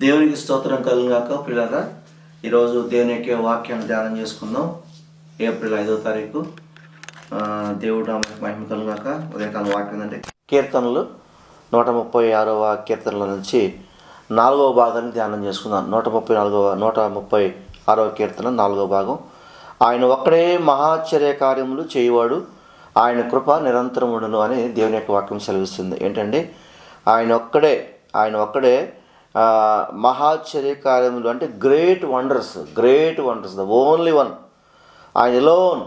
దేవునికి స్తోత్రం కలుగాక పిల్లరా ఈరోజు దేవుని యొక్క వాక్యాన్ని ధ్యానం చేసుకుందాం. ఏప్రిల్ ఐదో తారీఖు. దేవుడు మహిమ కలుగాక ఉదయకాల వాక్యం అంటే కీర్తనలు నూట ముప్పై ఆరవ కీర్తనల నుంచి నాలుగవ భాగాన్ని ధ్యానం చేసుకుందాం. నూట ముప్పై నాలుగవ నూట ముప్పై ఆరవ కీర్తన నాలుగవ భాగం. ఆయన ఒక్కడే మహాశ్చర్య కార్యములు చేయవాడు. ఆయన కృప నిరంతరం అని దేవుని యొక్క వాక్యం సెలవిస్తుంది. ఏంటంటే ఆయన ఒక్కడే ఆయన ఒక్కడే ఆ, కార్యములు అంటే great wonders great wonders the only one ఆయన ఎలోన్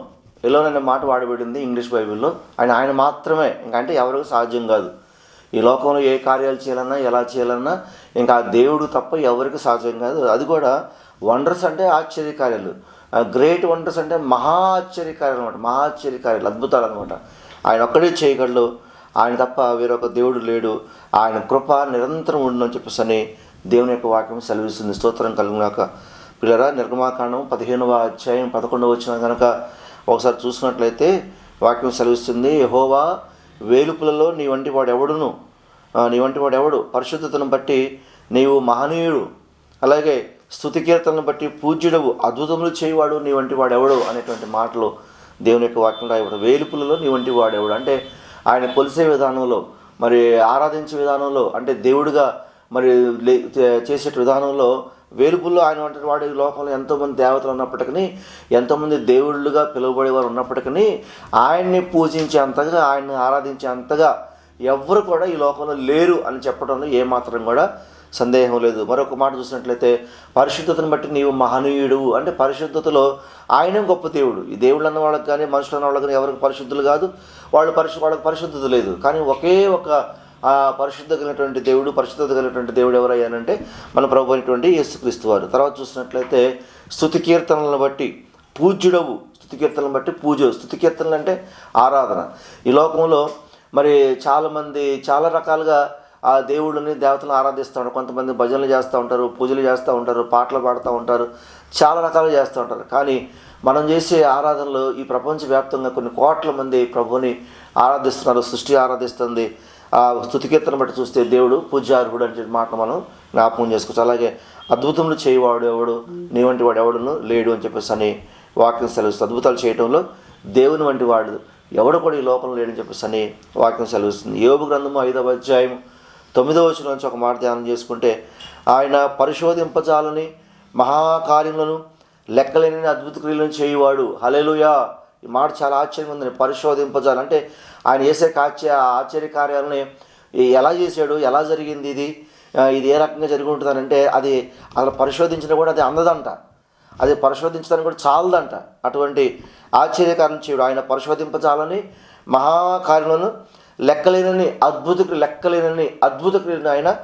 ఎలోన్ అనే మాట వాడబడింది ఇంగ్లీష్ బైబిల్లో. ఆయన ఆయన మాత్రమే. ఇంకా అంటే ఎవరికి సాధ్యం కాదు. ఈ లోకంలో ఏ కార్యాలు చేయాలన్నా ఎలా చేయాలన్నా ఇంకా ఆ దేవుడు తప్ప ఎవరికి సాధ్యం కాదు. అది కూడా వండర్స్ అంటే ఆశ్చర్యకార్యాలు. గ్రేట్ వండర్స్ అంటే మహా ఆశ్చర్యకార్యాలు అనమాట మహా అద్భుతాలు అనమాట ఆయన ఒక్కడే చేయగలడు. ఆయన తప్ప వేరొక దేవుడు లేడు. ఆయన కృప నిరంతరం ఉండునని చెప్పేసి అని దేవుని యొక్క వాక్యం సెలవిస్తుంది. స్తోత్రం కలిగినాక పిల్లరా నిర్గమాకాండం పదిహేనవ అధ్యాయం పదకొండవ వచ్చిన కనుక ఒకసారి చూసినట్లయితే వాక్యం సెలవిస్తుంది. యహోవా వేలుపులలో నీ వంటి వాడు ఎవడును నీ వంటి వాడు ఎవడు పరిశుద్ధతను బట్టి నీవు మహనీయుడు. అలాగే స్థుతి కీర్తనను బట్టి పూజ్యుడవు. అద్భుతములు చేయవాడు నీ వంటి వాడు ఎవడు అనేటువంటి మాటలు దేవుని యొక్క వాక్యం రాయబడు వేలుపులలో నీ వంటి వాడు ఎవడు అంటే ఆయన కొలిసే విధానంలో మరి ఆరాధించే విధానంలో అంటే దేవుడిగా మరి లే- చేసే విధానంలో వేలుపుల్లో ఆయన వంటి వాడి ఈ లోకంలో ఎంతోమంది దేవతలు ఉన్నప్పటికీ ఎంతోమంది దేవుళ్ళుగా పిలువబడేవారు ఉన్నప్పటికీ ఆయన్ని పూజించే అంతగా ఆయన్ని ఆరాధించే అంతగా ఎవ్వరు కూడా ఈ లోకంలో లేరు అని చెప్పడంలో ఏమాత్రం కూడా సందేహం లేదు. మరొక మాట చూసినట్లయితే పరిశుద్ధతను బట్టి నీవు మహనీయుడు అంటే పరిశుద్ధతలో ఆయన గొప్ప దేవుడు. ఈ దేవుళ్ళు అన్న వాళ్ళకి కానీ మనుషులు అన్న వాళ్ళకి కానీ ఎవరికి పరిశుద్ధులు కాదు. వాళ్ళు పరిశు వాళ్ళకి పరిశుద్ధత లేదు. కానీ ఒకే ఒక ఆ పరిశుద్ధ కలిగినటువంటి దేవుడు పరిశుద్ధత కలిగినటువంటి దేవుడు ఎవరయ్యానంటే మన ప్రభు అయినటువంటి యేసుక్రీస్తు వారు. తర్వాత చూసినట్లయితే స్థుతి కీర్తనలను బట్టి పూజ్యుడవు. స్థుతి కీర్తనలను బట్టి పూజ. స్థుతి కీర్తనలు అంటే ఆరాధన. ఈ లోకంలో మరి చాలామంది చాలా రకాలుగా ఆ దేవుడిని దేవతలను ఆరాధిస్తూ ఉంటారు. కొంతమంది భజనలు చేస్తూ ఉంటారు పూజలు చేస్తూ ఉంటారు పాటలు పాడుతూ ఉంటారు చాలా రకాలు చేస్తూ ఉంటారు. కానీ మనం చేసే ఆరాధనలు ఈ ప్రపంచవ్యాప్తంగా కొన్ని కోట్ల మంది ప్రభువుని ఆరాధిస్తున్నారు సృష్టి ఆరాధిస్తుంది. ఆ స్థుతికీర్తన బట్టి చూస్తే దేవుడు పూజార్హుడు అని చెప్పి మాట మనం జ్ఞాపకం చేసుకోవచ్చు. అలాగే అద్భుతములు చేయవాడు ఎవడు నీ వంటి వాడు ఎవడును లేడు అని చెప్పేసి అని వాక్యం సెలవిస్తుంది. అద్భుతాలు చేయటంలో దేవుని వంటి వాడు ఎవడు కూడా ఈ లోకంలో లేడని చెప్పేసి అని వాక్యం సెలవిస్తుంది. యోగు గ్రంథము ఐదవ అధ్యాయం తొమ్మిదవ వచ్చిన నుంచి ఒక మాట ధ్యానం చేసుకుంటే ఆయన పరిశోధింపజాలని మహాకార్యములను లెక్కలేని అద్భుత క్రియలను చేయువాడు. హలేలుయా ఈ మాట చాలా ఆశ్చర్యం ఉందని పరిశోధింపజాలి. అంటే ఆయన చేసే ఆశ్చర్య ఆశ్చర్య కార్యాలని ఎలా చేశాడు? ఎలా జరిగింది ఇది? ఇది ఏ రకంగా జరిగి ఉంటుందనంటే అది అసలు పరిశోధించినా కూడా అది అందదంట. అది పరిశోధించడానికి కూడా చాలదంట. అటువంటి ఆశ్చర్యకారం చేయడు. ఆయన పరిశోధింపజాలని మహాకార్యములను లెక్కలేనని అద్భుత లెక్కలేనని అద్భుత ఆయన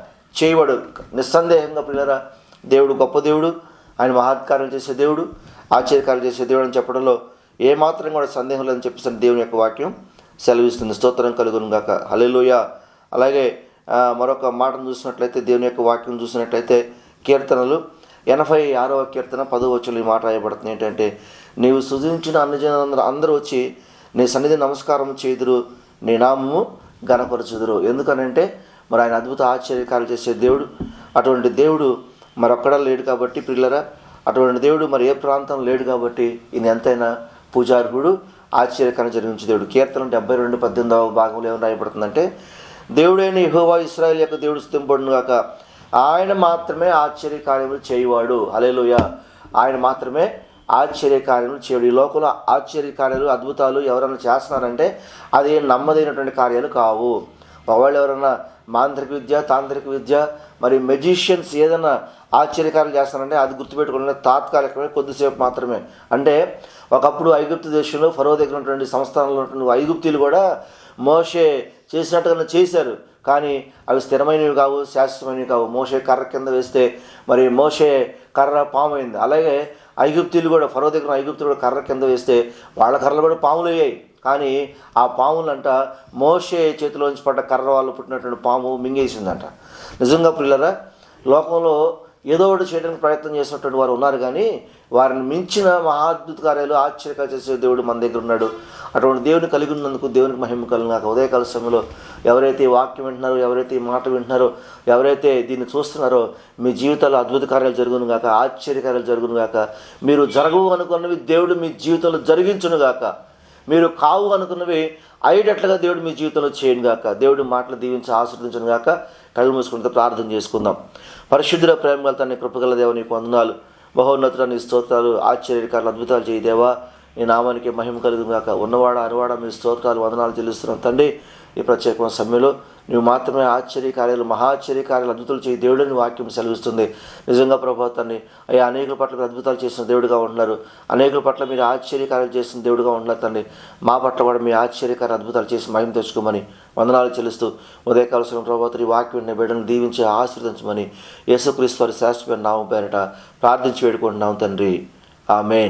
చేయవాడు నిస్సందేహంగా పిల్లరా దేవుడు గొప్ప దేవుడు. ఆయన మహాత్కారం చేసే దేవుడు ఆశ్చర్యకారం చేసే దేవుడు అని చెప్పడంలో ఏమాత్రం కూడా సందేహం లేదని చెప్పేసిన దేవుని యొక్క వాక్యం సెలవిస్తుంది. స్తోత్రం కలుగును గాక. హల్లెలూయ. అలాగే మరొక మాటను చూసినట్లయితే దేవుని యొక్క వాక్యం చూసినట్లయితే కీర్తనలు. ఎనభై ఆరవ కీర్తన పదవ వచ్చులు ఈ మాట రాయబడుతుంది. ఏంటంటే నీవు సృజించిన అన్ని జనులందరూ అందరూ వచ్చి నీ సన్నిధి నమస్కారం చేదురు నీ నామము గణపరచుదురు ఎందుకనంటే మరి ఆయన అద్భుత ఆశ్చర్యకాలు చేసే దేవుడు. అటువంటి దేవుడు మరొక్కడా లేడు కాబట్టి పిల్లరా అటువంటి దేవుడు మరి ఏ ప్రాంతం లేడు కాబట్టి ఈయన ఎంతైనా పూజార్హుడు ఆశ్చర్యకరం జరిగించే దేవుడు. కీర్తన డెబ్బై రెండు పద్దెనిమిదవ భాగంలో ఏమైనా రాయబడుతుందంటే దేవుడైన యహోవా ఇస్రాయల్ యొక్క దేవుడు స్థింపడును గాక. ఆయన మాత్రమే ఆశ్చర్య కార్యములు చేయవాడు. అలేలోయ ఆయన మాత్రమే ఆశ్చర్యకార్యములు చేయడు. ఈ లోకంలో ఆశ్చర్య కార్యాలు అద్భుతాలు ఎవరైనా చేస్తున్నారంటే అది నమ్మదైనటువంటి కార్యాలు కావు. ఒకవేళ ఎవరైనా మాంత్రిక విద్య తాంత్రిక విద్య మరి మెజిషియన్స్ ఏదైనా ఆశ్చర్యకారం చేస్తారంటే అది గుర్తుపెట్టుకునే తాత్కాలికమే కొద్దిసేపు మాత్రమే. అంటే ఒకప్పుడు ఐగుప్తు దేశంలో ఫరో దగ్గర ఉన్నటువంటి సంస్థానంలో ఉన్నటువంటి ఐగుప్తీలు కూడా మోషే చేసినట్టుగా చేశారు. కానీ అవి స్థిరమైనవి కావు శాశ్వతమైనవి కావు. మోషే కర్ర కింద వేస్తే మరి మోషే కర్ర పాము అయింది అలాగే ఐగుప్తీలు కూడా ఫరో దగ్గర ఐగుప్తులు కూడా కర్ర కింద వేస్తే వాళ్ళ కర్రలు కూడా పాములు అయ్యాయి కానీ ఆ పాములంట మోసే చేతిలోంచి పడ్డ కర్ర వాళ్ళు పుట్టినటువంటి పాము మింగేసిందంట. నిజంగా పిల్లరా లోకంలో ఏదో ఒకటి చేయడానికి ప్రయత్నం చేసినటువంటి వారు ఉన్నారు కానీ వారిని మించిన మహాద్భుత కార్యాలు ఆశ్చర్యకాలు చేసే దేవుడు మన దగ్గర ఉన్నాడు. అటువంటి దేవుని కలిగి ఉన్నందుకు దేవునికి మహిమ కలిగిన ఉదయకాల సమయంలో ఎవరైతే వాక్యం వింటున్నారో ఎవరైతే ఈ మాట వింటున్నారో ఎవరైతే దీన్ని చూస్తున్నారో మీ జీవితాల్లో అద్భుత కార్యాలు జరుగును గాక ఆశ్చర్యకార్యాలు జరుగును గాక మీరు జరగవు అనుకున్నవి దేవుడు మీ జీవితంలో జరిగించును గాక. మీరు కావు అనుకున్నవి అయ్యేటట్లుగా దేవుడు మీ జీవితంలో చేయను గాక. దేవుడి మాటలు దీవించి ఆశ్రదించను గాక. కళ్ళు మూసుకుంటే ప్రార్థన చేసుకుందాం. పరిశుద్ధుల ప్రేమ తన కృపగల దేవ నీకు వందనాలు. మహోన్నతుల నీ స్తోత్రాలు ఆశ్చర్యకారులు అద్భుతాలు చేయి దేవా. నీ నామానికి మహిమ కలుగుగాక ఉన్నవాడ అనువాడ మీ స్తోత్రాలు వందనాలు చెల్లిస్తున్నాం. తండ్రి ఈ ప్రత్యేకమైన సమయంలో నువ్వు మాత్రమే ఆశ్చర్య కార్యాలు కార్యాలు అద్భుతాలు చేయి. దేవుడని వాక్యం సెలవిస్తుంది. నిజంగా ప్రభాతాన్ని అయ్యా అనేకుల పట్ల మీరు అద్భుతాలు చేసిన దేవుడిగా ఉంటున్నారు. అనేకుల పట్ల మీరు ఆశ్చర్యకార్యాలు చేసిన దేవుడిగా ఉంటున్నారు తండ్రి మా పట్ల కూడా మీ ఆశ్చర్యకార్య అద్భుతాలు చేసి మహిమ తెచ్చుకోమని వందనాలు చెల్లిస్తూ ఉదయకాలసిన ప్రభావం ఈ వాక్యం బిడ్డను దీవించి ఆశీర్వదించమని యేసుక్రీస్తు వారి శాశ్వత నామం పేరట ప్రార్థించి వేడుకుంటున్నాం తండ్రి. ఆమెన్.